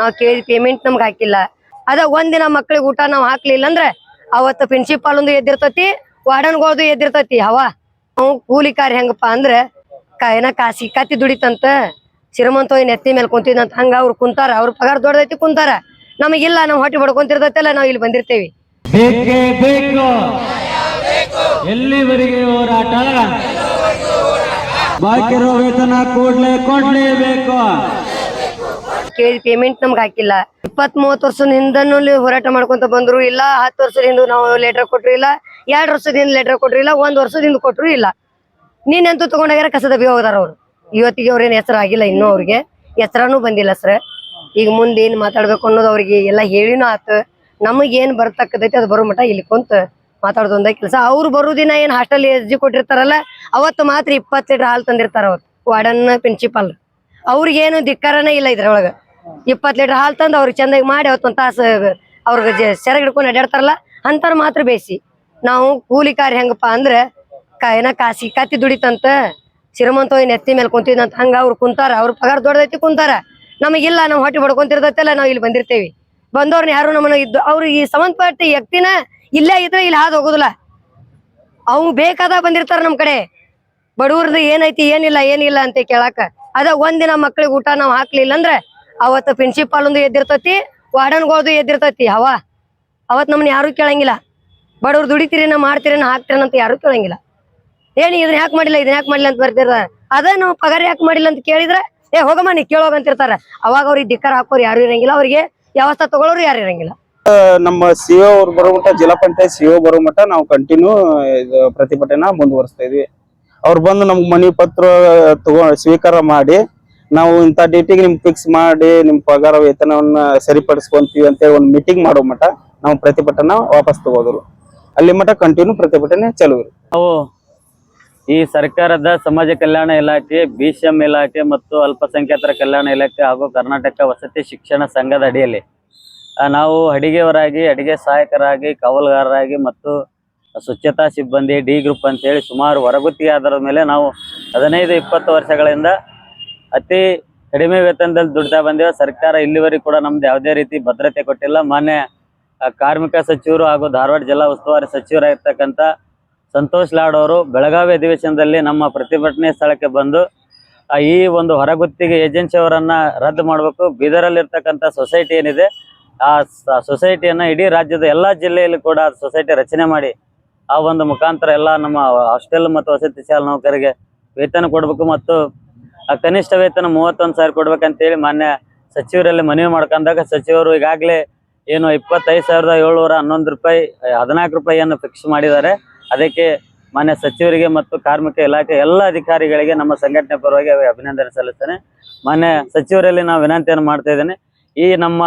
ನಾವ್ ಕೇಳಿದ ಪೇಮೆಂಟ್ ನಮ್ಗೆ ಹಾಕಿಲ್ಲ. ಅದ ಒಂದಿನ ಮಕ್ಳಿಗೆ ಊಟ ನಾವ್ ಹಾಕ್ಲಿಲ್ಲ ಅಂದ್ರೆ ಅವತ್ತು ಪ್ರಿನ್ಸಿಪಾಲ್ ಒಂದು ಎದ್ದಿರ್ತತಿ ವಾರ್ಡನ್ಗಳದು ಎದ್ದಿರ್ತತಿ. ಹವಾ ನಾವು ಕೂಲಿ ಕಾರ್ಯ ಹೆಂಗಪ್ಪ ಅಂದ್ರೆ ಏನ ಕಾಸಿ ಕತ್ತಿ ದುಡಿತಂತ ಶ್ರೀಮಂತ ಹೋಗಿ ನೆತ್ತಿ ಮೇಲೆ ಕುಂತಿದಂತ ಹಂಗ ಅವ್ರು ಕುಂತಾರ, ಅವ್ರ ಪಗಾರ ದೊಡ್ಡದೈತಿ ಕುಂತಾರ. ನಮಗಿಲ್ಲ, ನಾವ್ ಹೊಟ್ಟೆ ಹೊಡ್ಕೊಂತಿರ್ತೈತಲ್ಲ ನಾವ್ ಇಲ್ಲಿ ಬಂದಿರ್ತೇವಿ. ಎಲ್ಲಿವರೆಗೆ ಹೋರಾಟ? ಬಾಕಿರೋ ವೇತನ ಕೂಡ್ಲೇ ಕೊಡ್ಲೇಬೇಕು. ಕೇಳಿದ ಪೇಮೆಂಟ್ ನಮ್ಗೆ ಹಾಕಿಲ್ಲ. ಇಪ್ಪತ್ ಮೂವತ್ ವರ್ಷದ ಹೋರಾಟ ಮಾಡ್ಕೊಂತ ಬಂದ್ರು ಇಲ್ಲ, ಹತ್ತು ವರ್ಷದ ಹಿಂದೆ ನಾವು ಲೆಟರ್ ಕೊಟ್ರು ಇಲ್ಲ, ಎರಡ್ ವರ್ಷದ ಹಿಂದೆ ಲೆಟರ್ ಕೊಟ್ರು ಇಲ್ಲ, ಒಂದ್ ವರ್ಷದ ಹಿಂದೆ ಕೊಟ್ರು ಇಲ್ಲ. ನೀನೆಂತೂ ತಗೊಂಡಾಗ ಕಸದ ಬಿ ಹೋಗದಾರ ಅವ್ರು. ಇವತ್ತಿಗೆ ಅವ್ರೇನ್ ಹೆಸರು ಆಗಿಲ್ಲ ಇನ್ನೂ ಅವ್ರಿಗೆ. ಹೆಸರಾನು ಬಂದಿಲ್ಲ ಸರ್. ಈಗ ಮುಂದೆ ಏನ್ ಮಾತಾಡ್ಬೇಕು ಅನ್ನೋದು ಅವ್ರಿಗೆ ಎಲ್ಲ ಹೇಳಿನೂ ಆತು. ನಮಗ್ ಏನ್ ಬರ್ತಕ್ಕದೈತಿ ಅದು ಬರೋ ಮಟ್ಟ ಇಲ್ಲಿ ಕುಂತ ಮಾತಾಡೋದೊಂದ ಕೆಲಸ. ಅವ್ರು ಬರೋ ದಿನ ಏನ್ ಹಾಸ್ಟೆಲ್ ಜಿ ಕೊಟ್ಟಿರ್ತಾರಲ್ಲ, ಅವತ್ತು ಮಾತ್ರ ಇಪ್ಪತ್ತು ಲೀಟರ್ ಹಾಲು ತಂದಿರ್ತಾರ ಅವ್ರು ವಾರ್ಡನ್ ಪ್ರಿನ್ಸಿಪಾಲ್ ಅವ್ರಿಗೇನು ಧಿಕ್ಕಾರನೇ ಇಲ್ಲ ಇದ್ರೊಳಗ. ಇಪ್ಪತ್ ಲೀಟರ್ ಹಾಲು ತಂದು ಅವ್ರಿಗೆ ಚಂದಾಗಿ ಮಾಡಿ ಅವತ್ತೊಂದು ತಾಸು ಅವ್ರಿಗೆ ಸೆರಗ್ ಹಿಡ್ಕೊಂಡು ಅಡ್ಯಾಡ್ತಾರಲ್ಲ ಮಾತ್ರ ಬೇಸಿ. ನಾವು ಕೂಲಿ ಕಾರ್ಯ ಹೆಂಗಪ್ಪ ಅಂದ್ರೆ ಏನ ಕಾಸಿ ಕತ್ತಿ ದುಡಿತಂತ ಶ್ರೀಮಂತ ಹೋಗಿ ನೆತ್ತಿ ಮೇಲೆ ಕುಂತಿದಂತ ಹಂಗ ಅವ್ರು ಕುಂತಾರ, ಅವ್ರ ಪಗಾರ ದೊಡ್ಡದೈತಿ ಕುಂತಾರ. ನಮಗಿಲ್ಲ, ನಾವು ಹೊಟ್ಟೆ ಬಡ್ಕೊಂತಿರ್ತೈತಲ್ಲ, ನಾವು ಇಲ್ಲಿ ಬಂದಿರ್ತೇವಿ. ಬಂದವ್ರನ್ನ ಯಾರು ನಮ್ಮನ್ನ ಇದ್ದು ಅವ್ರಿಗೆ ಈ ಸಂಬಂಧಪಟ್ಟ ವ್ಯಕ್ತಿನ ಇಲ್ಲೇ ಇದ್ರೆ ಇಲ್ಲಿ ಹಾದು ಹೋಗುದಿಲ್ಲ. ಅವ್ ಬೇಕಾದ ಬಂದಿರ್ತಾರ ನಮ್ ಕಡೆ. ಬಡವ್ರದ್ದು ಏನೈತಿ, ಏನಿಲ್ಲ ಏನಿಲ್ಲ ಅಂತ ಕೇಳಾಕ. ಅದ ಒಂದಿನ ಮಕ್ಳಿಗೆ ಊಟ ನಾವ್ ಹಾಕ್ಲಿಲ್ಲ ಅಂದ್ರೆ ಅವತ್ತು ಪ್ರಿನ್ಸಿಪಾಲ್ ಒಂದು ಎದ್ದಿರ್ತತಿ ವಾರ್ಡನ್ಗೋದು ಎದ್ದಿರ್ತತಿ. ಹವಾ, ಅವತ್ ನಮ್ಮನ್ನ ಯಾರು ಕೇಳಂಗಿಲ್ಲ. ಬಡವ್ರು ದುಡಿತೀರೇನ ಮಾಡ್ತೀರೇನ ಹಾಕ್ತೀರೇನ ಅಂತ ಯಾರು ಕೇಳಂಗಿಲ್ಲ. ಏನಿ ಇದನ್ನ ಯಾಕೆ ಮಾಡಿಲ್ಲ ಇದನ್ನ ಯಾಕೆ ಮಾಡಿಲ್ಲ ಅಂತ ಬರ್ತಿರ ಅದ ನಾವು ಪಗಾರ ಯಾಕೆ ಮಾಡಿಲ್ಲ ಅಂತ ಕೇಳಿದ್ರೆ, ಏ, ಹೋಗಮ್ಮ, ನೀ ಕೇಳೋಗ ಅಂತಿರ್ತಾರ. ಅವಾಗ ಅವ್ರಿಗೆ ಧಿಕ್ಕಾರ ಹಾಕೋರು ಯಾರು ಇರಂಗಿಲ್ಲ, ಅವ್ರಿಗೆ ವ್ಯವಸ್ಥೆ ತಗೊಳ್ಳೋರು ಯಾರು ಇರಂಗಿಲ್ಲ. ನಮ್ಮ ಸಿಒ ಅವ್ರು ಬರೋ ಮಟ್ಟ, ಜಿಲ್ಲಾ ಪಂಚಾಯತ್ ಸಿಒ ಬರೋ ಮಟ್ಟ ನಾವು ಕಂಟಿನ್ಯೂ ಪ್ರತಿಭಟನೆ ಮುಂದುವರಿಸ್ತಾ ಇದ್ವಿ. ಅವ್ರು ಬಂದು ನಮ್ಗೆ ಮನಿ ಪತ್ರ ತಗೋ, ಸ್ವೀಕಾರ ಮಾಡಿ ನಾವು ಇಂಥ ಡೇಟಿಗೆ ನಿಮ್ಗೆ ಫಿಕ್ಸ್ ಮಾಡಿ ನಿಮ್ ಪಗಾರ ವೇತನವನ್ನ ಸರಿಪಡಿಸ್ಕೊಂತೀವಿ ಅಂತೇಳಿ ಒಂದು ಮೀಟಿಂಗ್ ಮಾಡೋ ಮಟ್ಟ ನಾವು ಪ್ರತಿಭಟನೆ ವಾಪಸ್ ತಗೋದ್ರು. ಅಲ್ಲಿ ಮಟ್ಟ ಕಂಟಿನ್ಯೂ ಪ್ರತಿಭಟನೆ ಚಲೋ ಇರುತ್ತೆ. ನಾವು ಈ ಸರ್ಕಾರದ ಸಮಾಜ ಕಲ್ಯಾಣ ಇಲಾಖೆ ಬಿಸಿಎಂ ಇಲಾಖೆ ಮತ್ತು ಅಲ್ಪಸಂಖ್ಯಾತರ ಕಲ್ಯಾಣ ಇಲಾಖೆ ಹಾಗೂ ಕರ್ನಾಟಕ ವಸತಿ ಶಿಕ್ಷಣ ಸಂಘದ ಅಡಿಯಲ್ಲಿ ನಾವು ಅಡಿಗೆಯವರಾಗಿ, ಅಡಿಗೆ ಸಹಾಯಕರಾಗಿ, ಕಾವಲುಗಾರರಾಗಿ ಮತ್ತು ಸ್ವಚ್ಛತಾ ಸಿಬ್ಬಂದಿ, ಡಿ ಗ್ರೂಪ್ ಅಂತ ಹೇಳಿ ಸುಮಾರು ಹೊರಗುತ್ತಿಗೆ ಆಧಾರದ ಮೇಲೆ ನಾವು ಹದಿನೈದು, ಇಪ್ಪತ್ತು ವರ್ಷಗಳಿಂದ ಅತಿ ಕಡಿಮೆ ವೇತನದಲ್ಲಿ ದುಡ್ತಾ ಬಂದಿವೆ ಸರ್ಕಾರ ಇಲ್ಲಿವರೆಗೂ ಕೂಡ ನಮ್ದು ಯಾವುದೇ ರೀತಿ ಭದ್ರತೆ ಕೊಟ್ಟಿಲ್ಲ. ಮಾನ್ಯ ಕಾರ್ಮಿಕ ಸಚಿವರು ಹಾಗೂ ಧಾರವಾಡ ಜಿಲ್ಲಾ ಉಸ್ತುವಾರಿ ಸಚಿವರಾಗಿರ್ತಕ್ಕಂಥ ಸಂತೋಷ್ ಲಾಡ್ ಅವರು ಬೆಳಗಾವಿ ಅಧಿವೇಶನದಲ್ಲಿ ನಮ್ಮ ಪ್ರತಿಭಟನೆ ಸ್ಥಳಕ್ಕೆ ಬಂದು ಈ ಒಂದು ಹೊರಗುತ್ತಿಗೆ ಏಜೆನ್ಸಿ ಅವರನ್ನ ರದ್ದು ಮಾಡಬೇಕು. ಬೀದರಲ್ಲಿರ್ತಕ್ಕಂಥ ಸೊಸೈಟಿ ಏನಿದೆ, ಆ ಸೊಸೈಟಿಯನ್ನ ಇಡೀ ರಾಜ್ಯದ ಎಲ್ಲಾ ಜಿಲ್ಲೆಯಲ್ಲಿ ಕೂಡ ಸೊಸೈಟಿ ರಚನೆ ಮಾಡಿ ಆ ಒಂದು ಮುಖಾಂತರ ಎಲ್ಲ ನಮ್ಮ ಹಾಸ್ಟೆಲ್ ಮತ್ತು ವಸತಿ ಶಾಲೆ ನೌಕರಿಗೆ ವೇತನ ಕೊಡಬೇಕು ಮತ್ತು ಆ ಕನಿಷ್ಠ ವೇತನ ಮೂವತ್ತೊಂದು ಸಾವಿರ ಕೊಡ್ಬೇಕಂತೇಳಿ ಮಾನ್ಯ ಸಚಿವರಲ್ಲಿ ಮನವಿ ಮಾಡ್ಕೊಂಡಾಗ ಸಚಿವರು ಈಗಾಗಲೇ ಏನು ಇಪ್ಪತ್ತೈದು ಸಾವಿರದ ಏಳ್ನೂರ ಹನ್ನೊಂದು ರೂಪಾಯಿ, ಹದಿನಾಲ್ಕು ರೂಪಾಯಿಯನ್ನು ಫಿಕ್ಸ್ ಮಾಡಿದ್ದಾರೆ. ಅದಕ್ಕೆ ಮಾನ್ಯ ಸಚಿವರಿಗೆ ಮತ್ತು ಕಾರ್ಮಿಕ ಇಲಾಖೆ ಎಲ್ಲ ಅಧಿಕಾರಿಗಳಿಗೆ ನಮ್ಮ ಸಂಘಟನೆ ಪರವಾಗಿ ಅಭಿನಂದನೆ ಸಲ್ಲಿಸ್ತೇನೆ. ಮಾನ್ಯ ಸಚಿವರಲ್ಲಿ ನಾವು ವಿನಂತಿಯನ್ನು ಮಾಡ್ತಾ ಇದ್ದೇನೆ. ಈ ನಮ್ಮ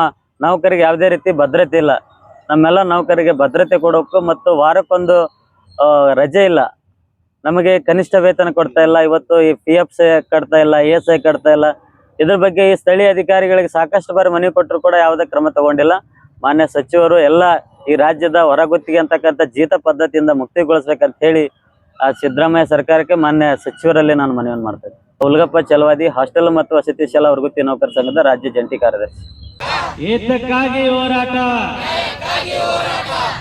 ನೌಕರಿಗೆ ಯಾವುದೇ ರೀತಿ ಭದ್ರತೆ ಇಲ್ಲ. ನಮ್ಮೆಲ್ಲ ನೌಕರಿಗೆ ಭದ್ರತೆ ಕೊಡೋಕು ಮತ್ತು ವಾರಕ್ಕೊಂದು ರಜೆ ಇಲ್ಲ. ನಮಗೆ ಕನಿಷ್ಠ ವೇತನ ಕೊಡ್ತಾ ಇಲ್ಲ. ಇವತ್ತು ಈ ಪಿ ಎಫ್ ಕಟ್ತಾ ಇಲ್ಲ ಇ ಎಸ್ ಐ ಕಟ್ತಾ ಇಲ್ಲ. ಇದ್ರ ಬಗ್ಗೆ ಈ ಸ್ಥಳೀಯ ಅಧಿಕಾರಿಗಳಿಗೆ ಸಾಕಷ್ಟು ಬಾರಿ ಮನವಿ ಕೊಟ್ಟರು ಕೂಡ ಯಾವುದೇ ಕ್ರಮ ತಗೊಂಡಿಲ್ಲ. ಮಾನ್ಯ ಸಚಿವರು ಎಲ್ಲ ಈ ರಾಜ್ಯದ ಹೊರಗುತ್ತಿಗೆ ಅಂತಕ್ಕಂಥ ಜೀತ ಪದ್ಧತಿಯಿಂದ ಮುಕ್ತಿಗೊಳಿಸ್ಬೇಕಂತ ಹೇಳಿ ಆ ಸಿದ್ದರಾಮಯ್ಯ ಸರ್ಕಾರಕ್ಕೆ ಮಾನ್ಯ ಸಚಿವರಲ್ಲಿ ನಾನು ಮನವಿಯನ್ನು ಮಾಡ್ತೇನೆ ಉಲ್ಗಪ್ಪ ಚಲವಾದಿ, ಹಾಸ್ಟೆಲ್ ಮತ್ತು ವಸತಿ ಶಾಲಾ ಹೊರಗುತ್ತಿ ನೌಕರ ಸಂಘದ ರಾಜ್ಯ ಜಂಟಿ ಕಾರ್ಯದರ್ಶಿ. ಏತಕ್ಕಾಗಿ ಹೋರಾಟ.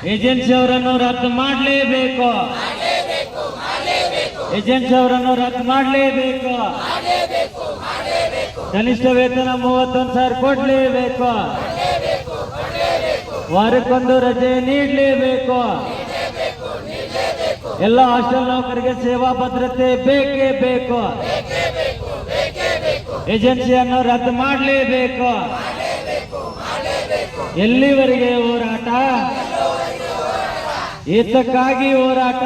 ಏಜೆನ್ಸಿ ಅವರನ್ನು ರದ್ದು ಮಾಡಲೇಬೇಕು. ಏಜೆನ್ಸಿ ಅವರನ್ನು ರದ್ದು ಮಾಡಲೇಬೇಕು. ಕನಿಷ್ಠ ವೇತನ ಮೂವತ್ತೊಂದು ಸಾವಿರ ಕೊಡ್ಲೇಬೇಕು. ವಾರಕ್ಕೊಂದು ರಜೆ ನೀಡಲೇಬೇಕು. ಎಲ್ಲ ಹಾಸ್ಟೆಲ್ ನೌಕರಿಗೆ ಸೇವಾ ಭದ್ರತೆ ಬೇಕೇ ಬೇಕು. ಏಜೆನ್ಸಿಯನ್ನು ರದ್ದು ಮಾಡಲೇಬೇಕು. ಎಲ್ಲಿವರೆಗೆ ಹೋರಾಟ? ಏತಕ್ಕಾಗಿ ಹೋರಾಟ?